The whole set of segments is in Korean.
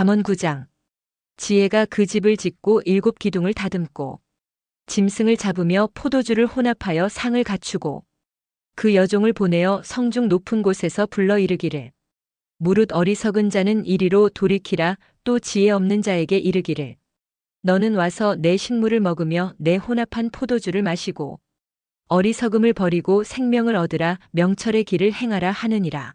잠언 9장. 지혜가 그 집을 짓고 일곱 기둥을 다듬고 짐승을 잡으며 포도주를 혼합하여 상을 갖추고 그 여종을 보내어 성중 높은 곳에서 불러 이르기를 무릇 어리석은 자는 이리로 돌이키라 또 지혜 없는 자에게 이르기를 너는 와서 내 식물을 먹으며 내 혼합한 포도주를 마시고 어리석음을 버리고 생명을 얻으라 명철의 길을 행하라 하느니라.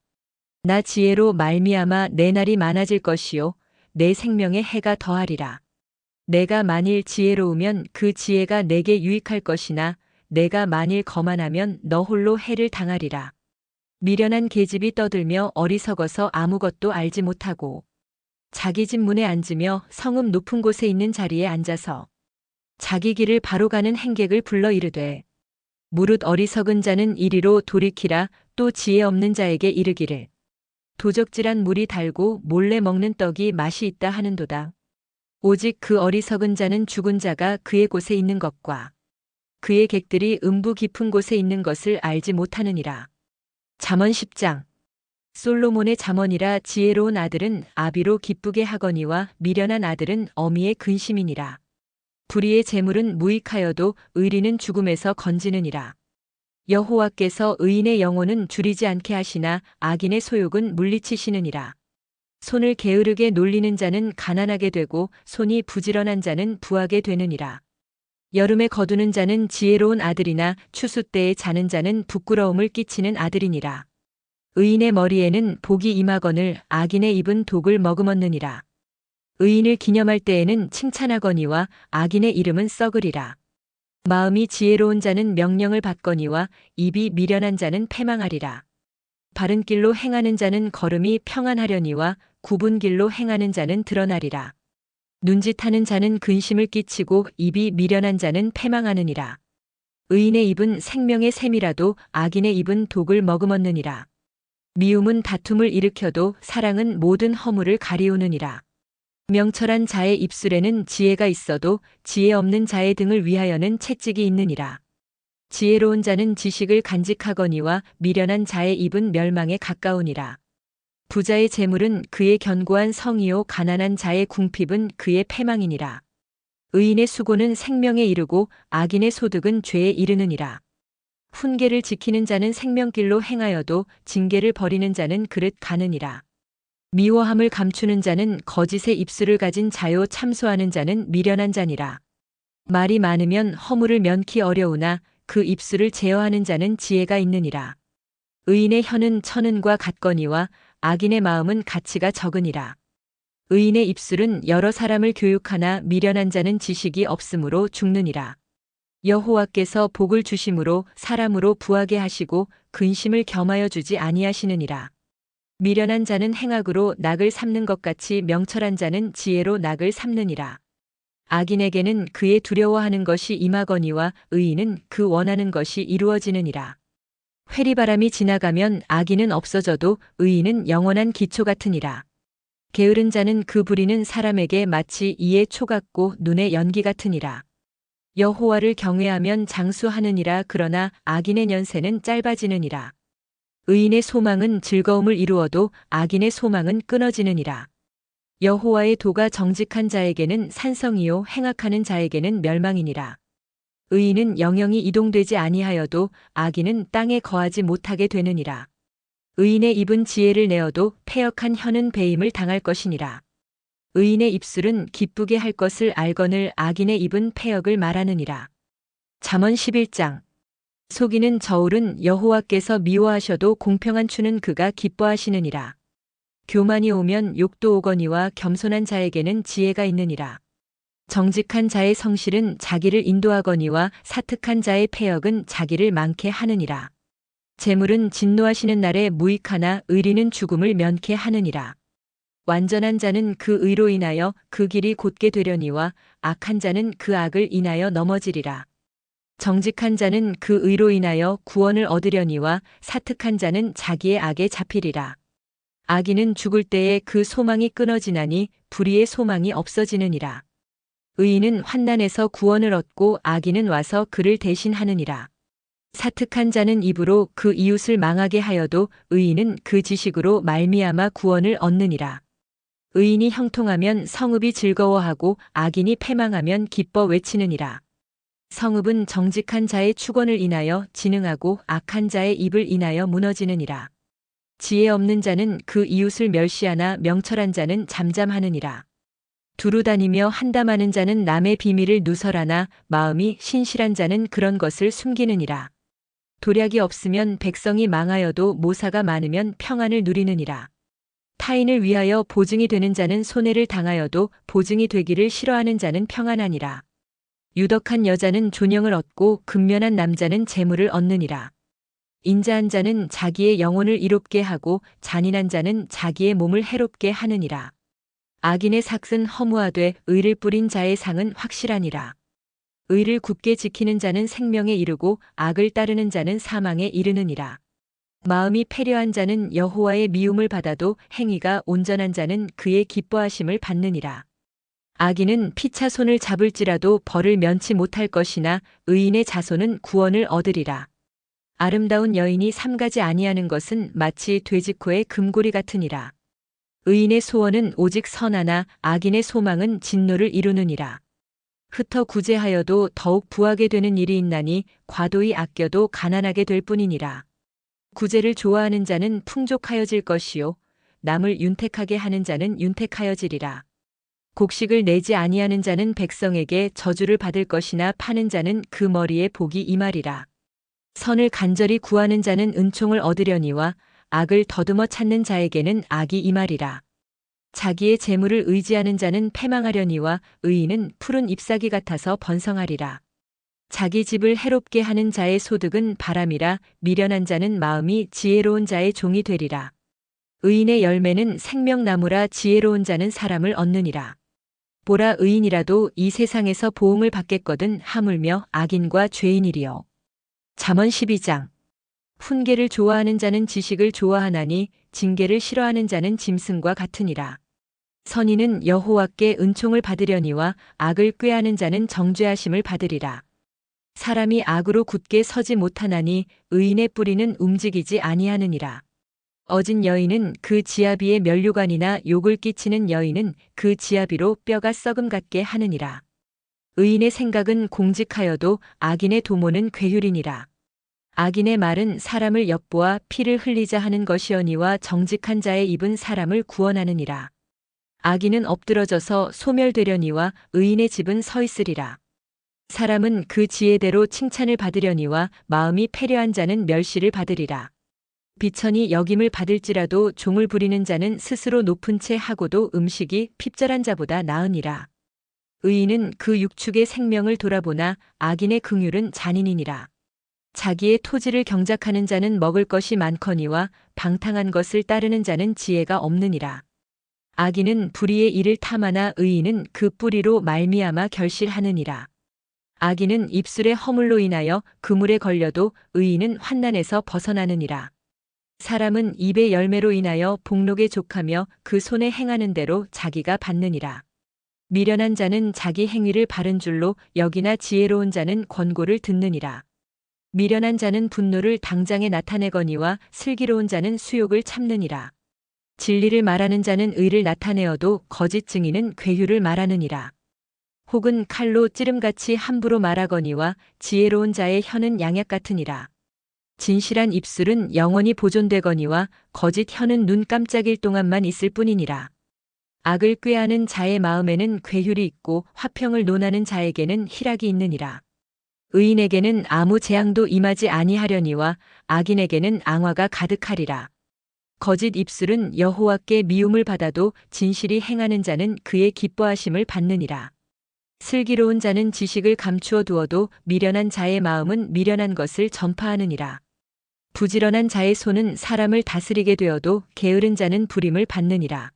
나 지혜로 말미암아 내 날이 많아질 것이요 내 생명에 해가 더하리라. 내가 만일 지혜로우면 그 지혜가 내게 유익할 것이나 내가 만일 거만하면 너 홀로 해를 당하리라. 미련한 계집이 떠들며 어리석어서 아무것도 알지 못하고 자기 집 문에 앉으며 성읍 높은 곳에 있는 자리에 앉아서 자기 길을 바로 가는 행객을 불러 이르되 무릇 어리석은 자는 이리로 돌이키라 또 지혜 없는 자에게 이르기를 도적질한 물이 달고 몰래 먹는 떡이 맛이 있다 하는도다. 오직 그 어리석은 자는 죽은 자가 그의 곳에 있는 것과 그의 객들이 음부 깊은 곳에 있는 것을 알지 못하느니라. 잠언 10장 솔로몬의 잠언이라 지혜로운 아들은 아비로 기쁘게 하거니와 미련한 아들은 어미의 근심이니라. 불의의 재물은 무익하여도 의리는 죽음에서 건지느니라. 여호와께서 의인의 영혼은 줄이지 않게 하시나 악인의 소욕은 물리치시느니라. 손을 게으르게 놀리는 자는 가난하게 되고 손이 부지런한 자는 부하게 되느니라. 여름에 거두는 자는 지혜로운 아들이나 추수 때에 자는 자는 부끄러움을 끼치는 아들이니라. 의인의 머리에는 복이 임하거늘 악인의 입은 독을 머금었느니라. 의인을 기념할 때에는 칭찬하거니와 악인의 이름은 썩으리라. 마음이 지혜로운 자는 명령을 받거니와 입이 미련한 자는 패망하리라. 바른 길로 행하는 자는 걸음이 평안하려니와 굽은 길로 행하는 자는 드러나리라. 눈짓하는 자는 근심을 끼치고 입이 미련한 자는 패망하느니라. 의인의 입은 생명의 샘이라도 악인의 입은 독을 머금었느니라. 미움은 다툼을 일으켜도 사랑은 모든 허물을 가리우느니라. 명철한 자의 입술에는 지혜가 있어도 지혜 없는 자의 등을 위하여는 채찍이 있느니라. 지혜로운 자는 지식을 간직하거니와 미련한 자의 입은 멸망에 가까우니라. 부자의 재물은 그의 견고한 성이요 가난한 자의 궁핍은 그의 패망이니라. 의인의 수고는 생명에 이르고 악인의 소득은 죄에 이르느니라. 훈계를 지키는 자는 생명길로 행하여도 징계를 버리는 자는 그릇 가느니라. 미워함을 감추는 자는 거짓의 입술을 가진 자요 참소하는 자는 미련한 자니라. 말이 많으면 허물을 면키 어려우나 그 입술을 제어하는 자는 지혜가 있느니라. 의인의 혀는 천은과 같거니와 악인의 마음은 가치가 적으니라. 의인의 입술은 여러 사람을 교육하나 미련한 자는 지식이 없으므로 죽느니라. 여호와께서 복을 주심으로 사람으로 부하게 하시고 근심을 겸하여 주지 아니하시느니라. 미련한 자는 행악으로 낙을 삼는 것 같이 명철한 자는 지혜로 낙을 삼느니라. 악인에게는 그의 두려워하는 것이 임하거니와 의인은 그 원하는 것이 이루어지느니라. 회리바람이 지나가면 악인은 없어져도 의인은 영원한 기초 같으니라. 게으른 자는 그 부리는 사람에게 마치 이에 초 같고 눈에 연기 같으니라. 여호와를 경외하면 장수하느니라 그러나 악인의 연세는 짧아지느니라. 의인의 소망은 즐거움을 이루어도 악인의 소망은 끊어지느니라. 여호와의 도가 정직한 자에게는 산성이요 행악하는 자에게는 멸망이니라. 의인은 영영이 이동되지 아니하여도 악인은 땅에 거하지 못하게 되느니라. 의인의 입은 지혜를 내어도 패역한 혀는 배임을 당할 것이니라. 의인의 입술은 기쁘게 할 것을 알거늘 악인의 입은 패역을 말하느니라. 잠언 11장 속이는 저울은 여호와께서 미워하셔도 공평한 추는 그가 기뻐하시느니라. 교만이 오면 욕도 오거니와 겸손한 자에게는 지혜가 있느니라. 정직한 자의 성실은 자기를 인도하거니와 사특한 자의 패역은 자기를 많게 하느니라. 재물은 진노하시는 날에 무익하나 의리는 죽음을 면케 하느니라. 완전한 자는 그 의로 인하여 그 길이 곧게 되려니와 악한 자는 그 악을 인하여 넘어지리라. 정직한 자는 그 의로 인하여 구원을 얻으려니와 사특한 자는 자기의 악에 잡히리라. 악인은 죽을 때에 그 소망이 끊어지나니 불의의 소망이 없어지느니라. 의인은 환난에서 구원을 얻고 악인은 와서 그를 대신하느니라. 사특한 자는 입으로 그 이웃을 망하게 하여도 의인은 그 지식으로 말미암아 구원을 얻느니라. 의인이 형통하면 성읍이 즐거워하고 악인이 패망하면 기뻐 외치느니라. 성읍은 정직한 자의 축원을 인하여 진흥하고 악한 자의 입을 인하여 무너지느니라. 지혜 없는 자는 그 이웃을 멸시하나 명철한 자는 잠잠하느니라. 두루 다니며 한담하는 자는 남의 비밀을 누설하나 마음이 신실한 자는 그런 것을 숨기느니라. 도략이 없으면 백성이 망하여도 모사가 많으면 평안을 누리느니라. 타인을 위하여 보증이 되는 자는 손해를 당하여도 보증이 되기를 싫어하는 자는 평안하니라. 유덕한 여자는 존영을 얻고 근면한 남자는 재물을 얻느니라. 인자한 자는 자기의 영혼을 이롭게 하고 잔인한 자는 자기의 몸을 해롭게 하느니라. 악인의 삭은 허무하되 의를 뿌린 자의 상은 확실하니라. 의를 굳게 지키는 자는 생명에 이르고 악을 따르는 자는 사망에 이르느니라. 마음이 패려한 자는 여호와의 미움을 받아도 행위가 온전한 자는 그의 기뻐하심을 받느니라. 악인은 피차 손을 잡을지라도 벌을 면치 못할 것이나 의인의 자손은 구원을 얻으리라. 아름다운 여인이 삼가지 아니하는 것은 마치 돼지코의 금고리 같으니라. 의인의 소원은 오직 선하나 악인의 소망은 진노를 이루느니라. 흩어 구제하여도 더욱 부하게 되는 일이 있나니 과도히 아껴도 가난하게 될 뿐이니라. 구제를 좋아하는 자는 풍족하여질 것이요 남을 윤택하게 하는 자는 윤택하여지리라. 곡식을 내지 아니하는 자는 백성에게 저주를 받을 것이나 파는 자는 그 머리에 복이 임하리라. 선을 간절히 구하는 자는 은총을 얻으려니와 악을 더듬어 찾는 자에게는 악이 임하리라. 자기의 재물을 의지하는 자는 패망하려니와 의인은 푸른 잎사귀 같아서 번성하리라. 자기 집을 해롭게 하는 자의 소득은 바람이라 미련한 자는 마음이 지혜로운 자의 종이 되리라. 의인의 열매는 생명나무라 지혜로운 자는 사람을 얻느니라. 보라 의인이라도 이 세상에서 보응을 받겠거든 하물며 악인과 죄인이리요. 잠언 12장 훈계를 좋아하는 자는 지식을 좋아하나니 징계를 싫어하는 자는 짐승과 같으니라. 선인은 여호와께 은총을 받으려니와 악을 꾀하는 자는 정죄하심을 받으리라. 사람이 악으로 굳게 서지 못하나니 의인의 뿌리는 움직이지 아니하느니라. 어진 여인은 그 지아비의 면류관이나 욕을 끼치는 여인은 그 지아비로 뼈가 썩음 같게 하느니라. 의인의 생각은 공직하여도 악인의 도모는 괴휼이니라. 악인의 말은 사람을 엿보아 피를 흘리자 하는 것이오니와 정직한 자의 입은 사람을 구원하느니라. 악인은 엎드러져서 소멸되려니와 의인의 집은 서 있으리라. 사람은 그 지혜대로 칭찬을 받으려니와 마음이 패려한 자는 멸시를 받으리라. 비천이 역임을 받을지라도 종을 부리는 자는 스스로 높은 채 하고도 음식이 핍절한 자보다 나으니라. 의인은 그 육축의 생명을 돌아보나 악인의 긍휼은 잔인이니라. 자기의 토지를 경작하는 자는 먹을 것이 많거니와 방탕한 것을 따르는 자는 지혜가 없느니라. 악인은 불의의 일을 탐하나 의인은 그 뿌리로 말미암아 결실하느니라. 악인은 입술의 허물로 인하여 그물에 걸려도 의인은 환난에서 벗어나느니라. 사람은 입의 열매로 인하여 복록에 족하며 그 손에 행하는 대로 자기가 받느니라. 미련한 자는 자기 행위를 바른 줄로 여기나 지혜로운 자는 권고를 듣느니라. 미련한 자는 분노를 당장에 나타내거니와 슬기로운 자는 수욕을 참느니라. 진리를 말하는 자는 의를 나타내어도 거짓 증인은 괴유를 말하느니라. 혹은 칼로 찌름같이 함부로 말하거니와 지혜로운 자의 혀는 양약 같으니라. 진실한 입술은 영원히 보존되거니와 거짓 혀는 눈 깜짝일 동안만 있을 뿐이니라. 악을 꾀하는 자의 마음에는 괴휼이 있고 화평을 논하는 자에게는 희락이 있느니라. 의인에게는 아무 재앙도 임하지 아니하려니와 악인에게는 앙화가 가득하리라. 거짓 입술은 여호와께 미움을 받아도 진실이 행하는 자는 그의 기뻐하심을 받느니라. 슬기로운 자는 지식을 감추어 두어도 미련한 자의 마음은 미련한 것을 전파하느니라. 부지런한 자의 손은 사람을 다스리게 되어도 게으른 자는 불임을 받느니라.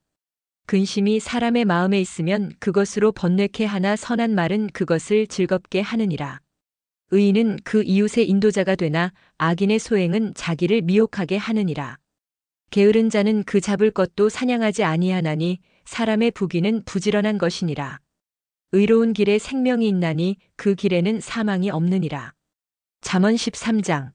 근심이 사람의 마음에 있으면 그것으로 번뇌케 하나 선한 말은 그것을 즐겁게 하느니라. 의인은 그 이웃의 인도자가 되나 악인의 소행은 자기를 미혹하게 하느니라. 게으른 자는 그 잡을 것도 사냥하지 아니하나니 사람의 부귀는 부지런한 것이니라. 의로운 길에 생명이 있나니 그 길에는 사망이 없느니라. 잠언 13장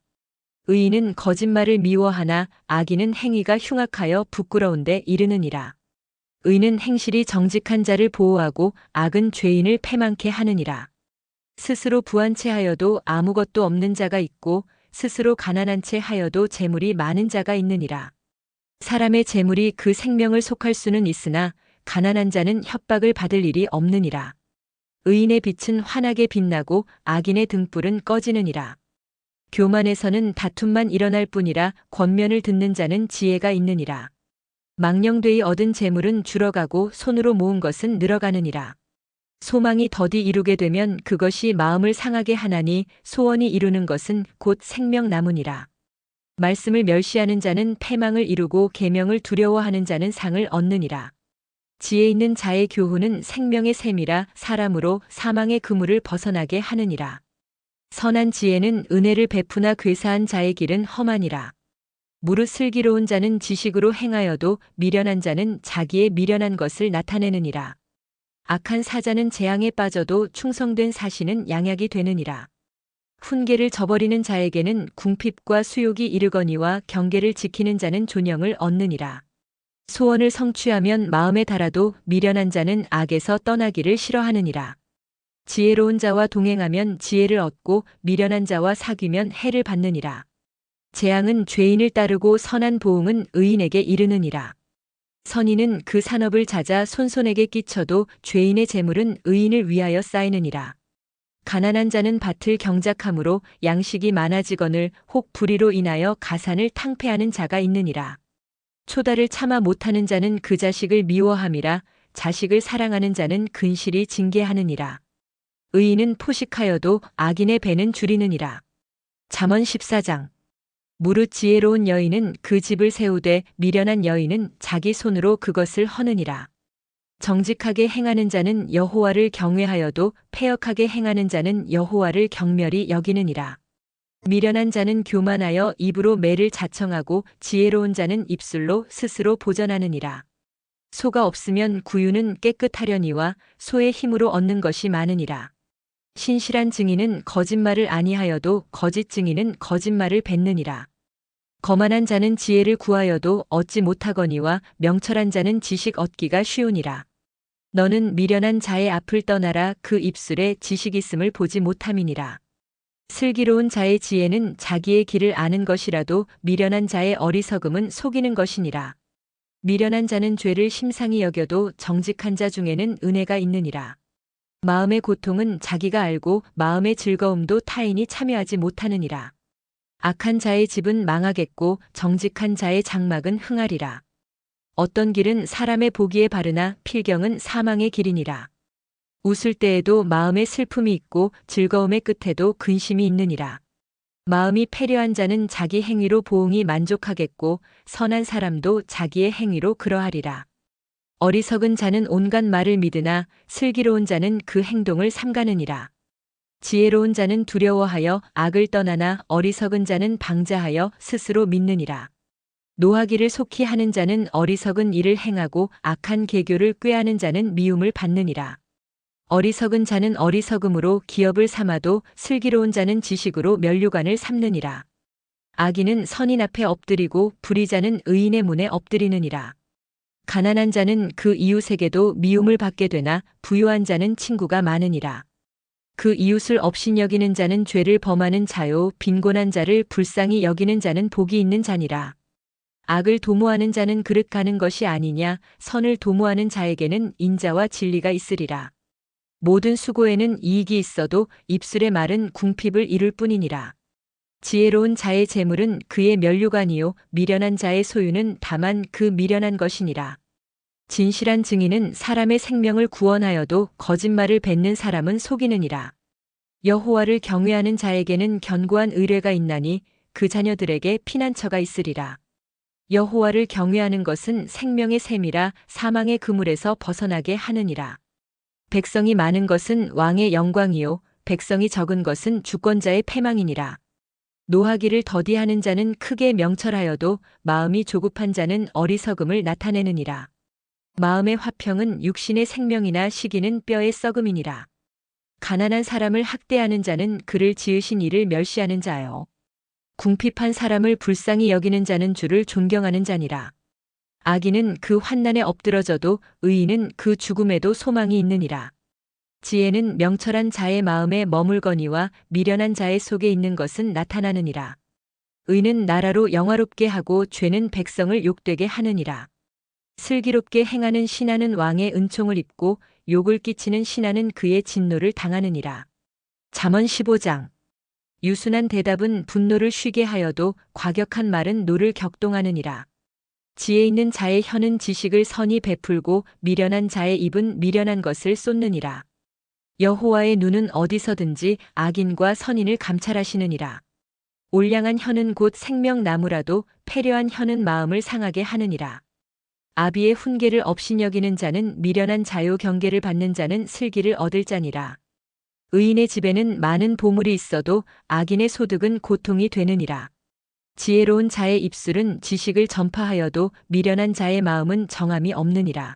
의인은 거짓말을 미워하나 악인은 행위가 흉악하여 부끄러운데 이르느니라. 의는 행실이 정직한 자를 보호하고 악은 죄인을 패망케 하느니라. 스스로 부한 채 하여도 아무것도 없는 자가 있고 스스로 가난한 채 하여도 재물이 많은 자가 있느니라. 사람의 재물이 그 생명을 속할 수는 있으나 가난한 자는 협박을 받을 일이 없느니라. 의인의 빛은 환하게 빛나고 악인의 등불은 꺼지느니라. 교만에서는 다툼만 일어날 뿐이라 권면을 듣는 자는 지혜가 있느니라. 망령되이 얻은 재물은 줄어가고 손으로 모은 것은 늘어가느니라. 소망이 더디 이루게 되면 그것이 마음을 상하게 하나니 소원이 이루는 것은 곧 생명나무니라. 말씀을 멸시하는 자는 패망을 이루고 계명을 두려워하는 자는 상을 얻느니라. 지혜 있는 자의 교훈은 생명의 샘이라 사람으로 사망의 그물을 벗어나게 하느니라. 선한 지혜는 은혜를 베푸나 괴사한 자의 길은 험하니라. 무릇 슬기로운 자는 지식으로 행하여도 미련한 자는 자기의 미련한 것을 나타내느니라. 악한 사자는 재앙에 빠져도 충성된 사신은 양약이 되느니라. 훈계를 저버리는 자에게는 궁핍과 수욕이 이르거니와 경계를 지키는 자는 존영을 얻느니라. 소원을 성취하면 마음에 달아도 미련한 자는 악에서 떠나기를 싫어하느니라. 지혜로운 자와 동행하면 지혜를 얻고 미련한 자와 사귀면 해를 받느니라. 재앙은 죄인을 따르고 선한 보응은 의인에게 이르느니라. 선인은 그 산업을 찾아 손손에게 끼쳐도 죄인의 재물은 의인을 위하여 쌓이느니라. 가난한 자는 밭을 경작함으로 양식이 많아지거늘 혹 불의로 인하여 가산을 탕폐하는 자가 있느니라. 초다를 참아 못하는 자는 그 자식을 미워함이라 자식을 사랑하는 자는 근실이 징계하느니라. 의인은 포식하여도 악인의 배는 줄이느니라. 잠언 14장 무릇 지혜로운 여인은 그 집을 세우되 미련한 여인은 자기 손으로 그것을 허느니라. 정직하게 행하는 자는 여호와를 경외하여도 패역하게 행하는 자는 여호와를 경멸히 여기느니라. 미련한 자는 교만하여 입으로 매를 자청하고 지혜로운 자는 입술로 스스로 보전하느니라. 소가 없으면 구유는 깨끗하려니와 소의 힘으로 얻는 것이 많으니라. 신실한 증인은 거짓말을 아니하여도 거짓 증인은 거짓말을 뱉느니라. 거만한 자는 지혜를 구하여도 얻지 못하거니와 명철한 자는 지식 얻기가 쉬우니라. 너는 미련한 자의 앞을 떠나라 그 입술에 지식 있음을 보지 못함이니라. 슬기로운 자의 지혜는 자기의 길을 아는 것이라도 미련한 자의 어리석음은 속이는 것이니라. 미련한 자는 죄를 심상히 여겨도 정직한 자 중에는 은혜가 있느니라. 마음의 고통은 자기가 알고 마음의 즐거움도 타인이 참여하지 못하느니라. 악한 자의 집은 망하겠고 정직한 자의 장막은 흥하리라. 어떤 길은 사람의 보기에 바르나 필경은 사망의 길이니라. 웃을 때에도 마음에 슬픔이 있고 즐거움의 끝에도 근심이 있느니라. 마음이 패려한 자는 자기 행위로 보응이 만족하겠고 선한 사람도 자기의 행위로 그러하리라. 어리석은 자는 온갖 말을 믿으나 슬기로운 자는 그 행동을 삼가느니라. 지혜로운 자는 두려워하여 악을 떠나나 어리석은 자는 방자하여 스스로 믿느니라. 노하기를 속히 하는 자는 어리석은 일을 행하고 악한 계교를 꾀하는 자는 미움을 받느니라. 어리석은 자는 어리석음으로 기업을 삼아도 슬기로운 자는 지식으로 면류관을 삼느니라. 악인은 선인 앞에 엎드리고 불의자는 의인의 문에 엎드리느니라. 가난한 자는 그 이웃에게도 미움을 받게 되나 부유한 자는 친구가 많으니라. 그 이웃을 업신여기는 자는 죄를 범하는 자요 빈곤한 자를 불쌍히 여기는 자는 복이 있는 자니라. 악을 도모하는 자는 그릇 가는 것이 아니냐 선을 도모하는 자에게는 인자와 진리가 있으리라. 모든 수고에는 이익이 있어도 입술의 말은 궁핍을 이룰 뿐이니라. 지혜로운 자의 재물은 그의 면류관이요 미련한 자의 소유는 다만 그 미련한 것이니라. 진실한 증인은 사람의 생명을 구원하여도 거짓말을 뱉는 사람은 속이느니라. 여호와를 경외하는 자에게는 견고한 의뢰가 있나니 그 자녀들에게 피난처가 있으리라. 여호와를 경외하는 것은 생명의 샘이라 사망의 그물에서 벗어나게 하느니라. 백성이 많은 것은 왕의 영광이요 백성이 적은 것은 주권자의 패망이니라. 노하기를 더디하는 자는 크게 명철하여도 마음이 조급한 자는 어리석음을 나타내느니라. 마음의 화평은 육신의 생명이나 시기는 뼈의 썩음이니라. 가난한 사람을 학대하는 자는 그를 지으신 이를 멸시하는 자요. 궁핍한 사람을 불쌍히 여기는 자는 주를 존경하는 자니라. 악인은 그 환난에 엎드러져도 의인은 그 죽음에도 소망이 있느니라. 지혜는 명철한 자의 마음에 머물거니와 미련한 자의 속에 있는 것은 나타나느니라. 의는 나라로 영화롭게 하고 죄는 백성을 욕되게 하느니라. 슬기롭게 행하는 신하는 왕의 은총을 입고 욕을 끼치는 신하는 그의 진노를 당하느니라. 잠언 15장 유순한 대답은 분노를 쉬게 하여도 과격한 말은 노를 격동하느니라. 지혜 있는 자의 혀는 지식을 선히 베풀고 미련한 자의 입은 미련한 것을 쏟느니라. 여호와의 눈은 어디서든지 악인과 선인을 감찰하시느니라. 올량한 혀는 곧 생명나무라도 패려한 혀는 마음을 상하게 하느니라. 아비의 훈계를 업신여기는 자는 미련한 자요 경계를 받는 자는 슬기를 얻을 자니라. 의인의 집에는 많은 보물이 있어도 악인의 소득은 고통이 되느니라. 지혜로운 자의 입술은 지식을 전파하여도 미련한 자의 마음은 정함이 없느니라.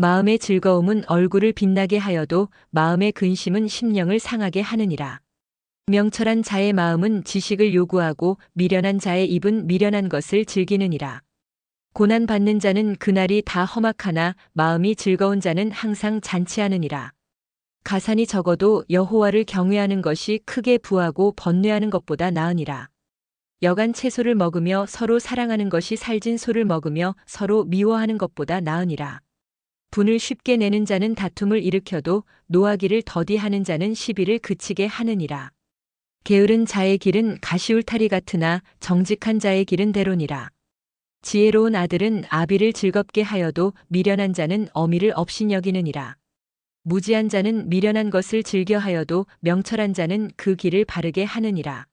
마음의 즐거움은 얼굴을 빛나게 하여도 마음의 근심은 심령을 상하게 하느니라. 명철한 자의 마음은 지식을 요구하고 미련한 자의 입은 미련한 것을 즐기느니라. 고난 받는 자는 그날이 다 험악하나 마음이 즐거운 자는 항상 잔치하느니라. 가산이 적어도 여호와를 경외하는 것이 크게 부하고 번뇌하는 것보다 나으니라. 여간 채소를 먹으며 서로 사랑하는 것이 살진 소를 먹으며 서로 미워하는 것보다 나으니라. 분을 쉽게 내는 자는 다툼을 일으켜도 노하기를 더디하는 자는 시비를 그치게 하느니라. 게으른 자의 길은 가시울타리 같으나 정직한 자의 길은 대로니라. 지혜로운 아들은 아비를 즐겁게 하여도 미련한 자는 어미를 업신여기느니라. 무지한 자는 미련한 것을 즐겨하여도 명철한 자는 그 길을 바르게 하느니라.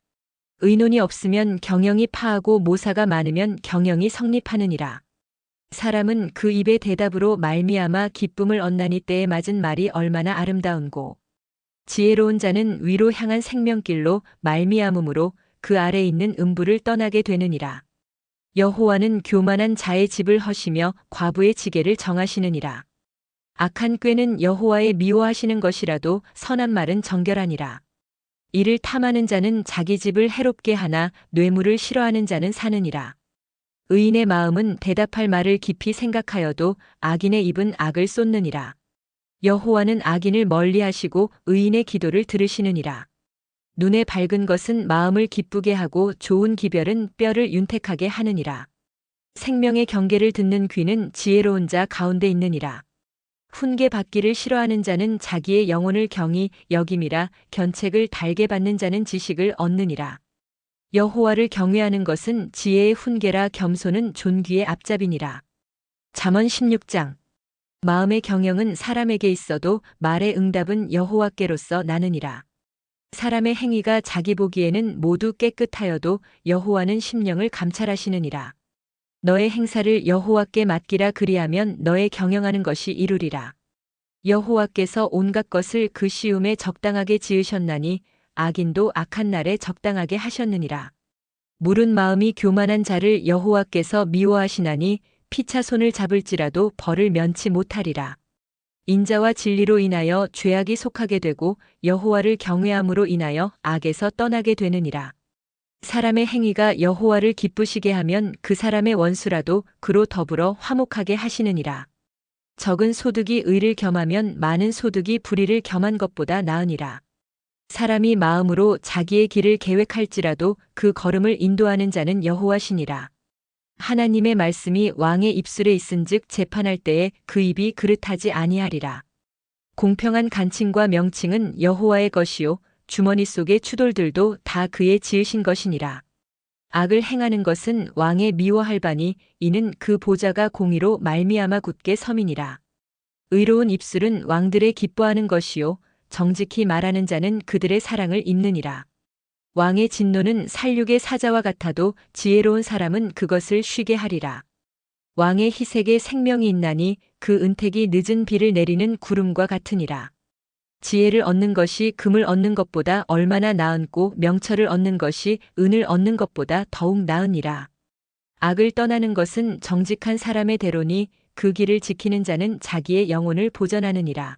의논이 없으면 경영이 파하고 모사가 많으면 경영이 성립하느니라. 사람은 그 입의 대답으로 말미암아 기쁨을 얻나니 때에 맞은 말이 얼마나 아름다운고. 지혜로운 자는 위로 향한 생명길로 말미암음으로 그 아래 있는 음부를 떠나게 되느니라. 여호와는 교만한 자의 집을 허시며 과부의 지게를 정하시느니라. 악한 꾀는 여호와의 미워하시는 것이라도 선한 말은 정결하니라. 이를 탐하는 자는 자기 집을 해롭게 하나 뇌물을 싫어하는 자는 사느니라. 의인의 마음은 대답할 말을 깊이 생각하여도 악인의 입은 악을 쏟느니라. 여호와는 악인을 멀리하시고 의인의 기도를 들으시느니라. 눈에 밝은 것은 마음을 기쁘게 하고 좋은 기별은 뼈를 윤택하게 하느니라. 생명의 경계를 듣는 귀는 지혜로운 자 가운데 있느니라. 훈계 받기를 싫어하는 자는 자기의 영혼을 경히 여김이라 견책을 달게 받는 자는 지식을 얻느니라. 여호와를 경외하는 것은 지혜의 훈계라 겸손은 존귀의 앞잡이니라. 잠언 16장 마음의 경영은 사람에게 있어도 말의 응답은 여호와께로서 나느니라. 사람의 행위가 자기 보기에는 모두 깨끗하여도 여호와는 심령을 감찰하시느니라. 너의 행사를 여호와께 맡기라 그리하면 너의 경영하는 것이 이루리라. 여호와께서 온갖 것을 그 시움에 적당하게 지으셨나니 악인도 악한 날에 적당하게 하셨느니라. 물은 마음이 교만한 자를 여호와께서 미워하시나니 피차 손을 잡을지라도 벌을 면치 못하리라. 인자와 진리로 인하여 죄악이 속하게 되고 여호와를 경외함으로 인하여 악에서 떠나게 되느니라. 사람의 행위가 여호와를 기쁘시게 하면 그 사람의 원수라도 그로 더불어 화목하게 하시느니라. 적은 소득이 의를 겸하면 많은 소득이 불의를 겸한 것보다 나으니라. 사람이 마음으로 자기의 길을 계획할지라도 그 걸음을 인도하는 자는 여호와시니라. 하나님의 말씀이 왕의 입술에 있은즉 재판할 때에 그 입이 그릇하지 아니하리라. 공평한 간칭과 명칭은 여호와의 것이요 주머니 속의 추돌들도 다 그의 지으신 것이니라. 악을 행하는 것은 왕의 미워할 바니 이는 그 보좌가 공의로 말미암아 굳게 섬이니라. 의로운 입술은 왕들의 기뻐하는 것이요 정직히 말하는 자는 그들의 사랑을 입느니라. 왕의 진노는 살육의 사자와 같아도 지혜로운 사람은 그것을 쉬게 하리라. 왕의 희색에 생명이 있나니 그 은택이 늦은 비를 내리는 구름과 같으니라. 지혜를 얻는 것이 금을 얻는 것보다 얼마나 나은고 명철을 얻는 것이 은을 얻는 것보다 더욱 나으니라. 악을 떠나는 것은 정직한 사람의 대로니 그 길을 지키는 자는 자기의 영혼을 보전하느니라.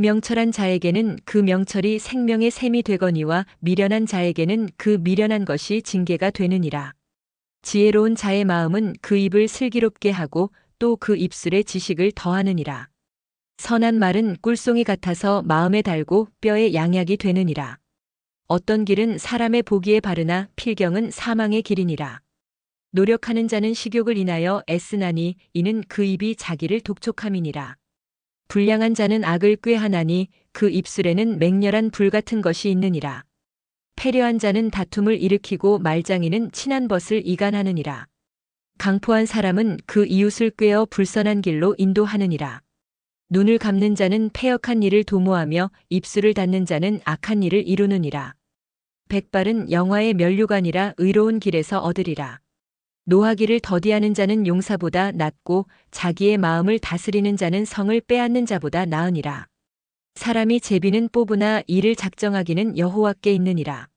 명철한 자에게는 그 명철이 생명의 샘이 되거니와 미련한 자에게는 그 미련한 것이 징계가 되느니라. 지혜로운 자의 마음은 그 입을 슬기롭게 하고 또 그 입술에 지식을 더하느니라. 선한 말은 꿀송이 같아서 마음에 달고 뼈에 양약이 되느니라. 어떤 길은 사람의 보기에 바르나 필경은 사망의 길이니라. 노력하는 자는 식욕을 인하여 애쓰나니 이는 그 입이 자기를 독촉함이니라. 불량한 자는 악을 꾀하나니 그 입술에는 맹렬한 불 같은 것이 있느니라. 패려한 자는 다툼을 일으키고 말장이는 친한 벗을 이간하느니라. 강포한 사람은 그 이웃을 꾀어 불선한 길로 인도하느니라. 눈을 감는 자는 패역한 일을 도모하며 입술을 닫는 자는 악한 일을 이루느니라. 백발은 영화의 면류관이라 의로운 길에서 얻으리라. 노하기를 더디하는 자는 용사보다 낫고 자기의 마음을 다스리는 자는 성을 빼앗는 자보다 나으니라. 사람이 제비는 뽑으나 이를 작정하기는 여호와께 있느니라.